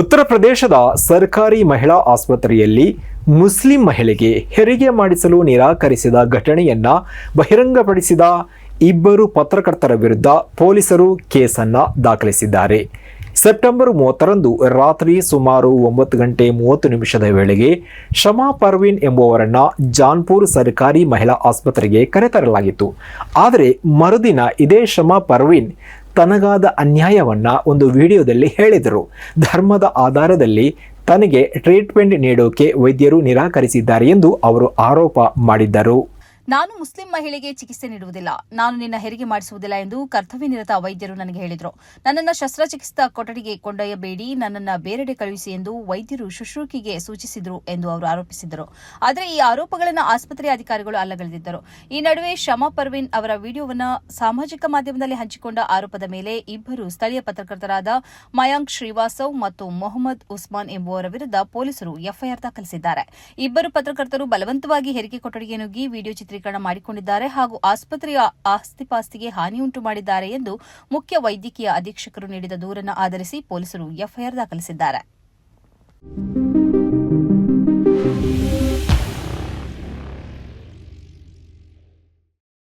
ಉತ್ತರ ಪ್ರದೇಶದ ಸರ್ಕಾರಿ ಮಹಿಳಾ ಆಸ್ಪತ್ರೆಯಲ್ಲಿ ಮುಸ್ಲಿಂ ಮಹಿಳೆಗೆ ಹೆರಿಗೆ ಮಾಡಿಸಲು ನಿರಾಕರಿಸಿದ ಘಟನೆಯನ್ನ ಬಹಿರಂಗಪಡಿಸಿದ ಇಬ್ಬರು ಪತ್ರಕರ್ತರ ವಿರುದ್ಧ ಪೊಲೀಸರು ಕೇಸನ್ನ ದಾಖಲಿಸಿದ್ದಾರೆ. ಸೆಪ್ಟೆಂಬರ್ ಮೂವತ್ತರಂದು ರಾತ್ರಿ ಸುಮಾರು ಒಂಬತ್ತು ಗಂಟೆ ಮೂವತ್ತು ನಿಮಿಷದ ವೇಳೆಗೆ ಶಮಾ ಪರ್ವೀನ್ ಎಂಬುವರನ್ನ ಜಾನ್ಪುರ್ ಸರ್ಕಾರಿ ಮಹಿಳಾ ಆಸ್ಪತ್ರೆಗೆ ಕರೆತರಲಾಗಿತ್ತು. ಆದರೆ ಮರುದಿನ ಇದೇ ಶಮಾ ಪರ್ವೀನ್ ತನಗಾದ ಅನ್ಯಾಯವನ್ನ ಒಂದು ವಿಡಿಯೋದಲ್ಲಿ ಹೇಳಿದರು. ಧರ್ಮದ ಆಧಾರದಲ್ಲಿ ತನಗೆ ಟ್ರೀಟ್ಮೆಂಟ್ ನೀಡೋಕೆ ವೈದ್ಯರು ನಿರಾಕರಿಸಿದ್ದಾರೆ ಎಂದು ಅವರು ಆರೋಪ ಮಾಡಿದ್ದರು. ನಾನು ಮುಸ್ಲಿಂ ಮಹಿಳೆಗೆ ಚಿಕಿತ್ಸೆ ನೀಡುವುದಿಲ್ಲ. ನಾನು ನಿನ್ನ ಹೆರಿಗೆ ಮಾಡಿಸುವುದಿಲ್ಲ ಎಂದು ಕರ್ತವ್ಯ ನಿರತ ವೈದ್ಯರು ನನಗೆ ಹೇಳಿದರು. ನನ್ನನ್ನು ಶಸ್ತ್ರಚಿಕಿತ್ಸಾ ಕೊಠಡಿಗೆ ಕೊಂಡೊಯ್ಯಬೇಡಿ. ನನ್ನನ್ನು ಬೇರೆಡೆ ಕಳುಹಿಸಿ ಎಂದು ವೈದ್ಯರು ಶುಶ್ರೂಕಿಗೆ ಸೂಚಿಸಿದರು ಎಂದು ಅವರು ಆರೋಪಿಸಿದರು ಆದರೆ ಈ ಆರೋಪಗಳನ್ನು ಆಸ್ಪತ್ರೆ ಅಧಿಕಾರಿಗಳು ಅಲ್ಲಗಳೆದಿದ್ದರು. ಈ ನಡುವೆ ಶಮಾ ಪರ್ವಿನ್ ಅವರ ವಿಡಿಯೋವನ್ನು ಸಾಮಾಜಿಕ ಮಾಧ್ಯಮದಲ್ಲಿ ಹಂಚಿಕೊಂಡ ಆರೋಪದ ಮೇಲೆ ಇಬ್ಬರು ಸ್ಥಳೀಯ ಪತ್ರಕರ್ತರಾದ ಮಯಾಂಕ್ ಶ್ರೀವಾಸವ್ ಮತ್ತು ಮೊಹಮ್ಮದ್ ಉಸ್ಮಾನ್ ಎಂಬುವರ ವಿರುದ್ಧ ಪೊಲೀಸರು ಎಫ್ಐಆರ್ ದಾಖಲಿಸಿದ್ದಾರೆ. ಇಬ್ಬರು ಪತ್ರಕರ್ತರು ಬಲವಂತವಾಗಿ ಹೆರಿಗೆ ಕೊಠಡಿಗೆ ನುಗ್ಗಿ ವಿಡಿಯೋ ಚಿತ್ರೀಕರಣ ಮಾಡಿಕೊಂಡಿದ್ದಾರೆ ಹಾಗೂ ಆಸ್ಪತ್ರೆಯ ಆಸ್ತಿಪಾಸ್ತಿಗೆ ಹಾನಿಯುಂಟು ಮಾಡಿದ್ದಾರೆ ಎಂದು ಮುಖ್ಯ ವೈದ್ಯಕೀಯ ಅಧೀಕ್ಷಕರು ನೀಡಿದ ದೂರನ್ನು ಆಧರಿಸಿ ಪೊಲೀಸರು ಎಫ್ಐಆರ್ ದಾಖಲಿಸಿದ್ದಾರೆ.